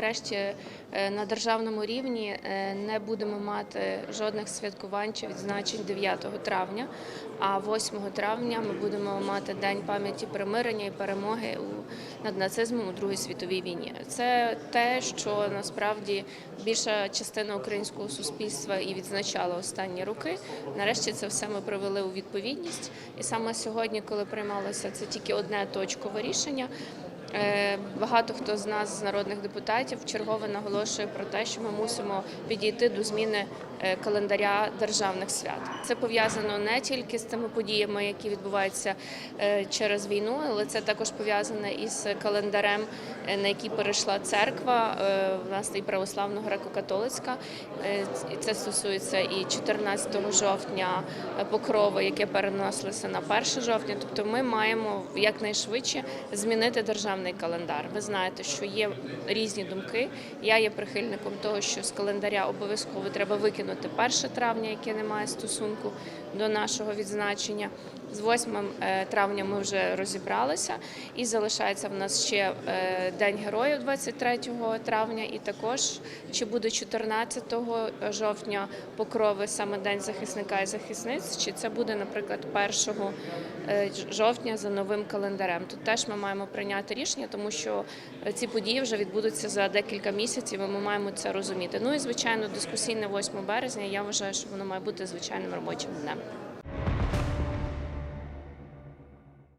нарешті е, на державному рівні е, не будемо мати жодних святкувань чи відзначень 9 травня. А 8 травня ми будемо мати День пам'яті примирення і перемоги над нацизмом у Другій світовій війні. Це те, що насправді більша частина українського суспільства і відзначала останні роки. Нарешті це все ми привели у відповідність. І саме сьогодні, коли приймалося це тільки одне точкове рішення. Е, Багато хто з нас, з народних депутатів, чергове наголошує про те, що ми мусимо підійти до зміни е, календаря державних свят. Це пов'язано не тільки з тими подіями, які відбуваються е, через війну, але це також пов'язане із календарем, на який перейшла церква. Е, У і православно греко-католицька. Це стосується і 14 жовтня покрови, яке переносилося на 1 жовтня. Тобто ми маємо якнайшвидше змінити державний календар. Ви знаєте, що є різні думки. Я є прихильником того, що з календаря обов'язково треба викинути 1 травня, яке не має стосунку до нашого відзначення. З 8 е, травня ми вже розібралися, і залишається в нас ще е, День Героїв 23 травня, і також чи буде 14 жовтня покрови саме День захисника і захисниць, чи це буде, наприклад, 1 е, жовтня за новим календарем. Тут теж ми маємо прийняти рішення, тому що ці події вже відбудуться за декілька місяців. і Ми маємо це розуміти. Ну і звичайно, дискусійне 8 березня. Я вважаю, що воно має бути звичайним робочим днем.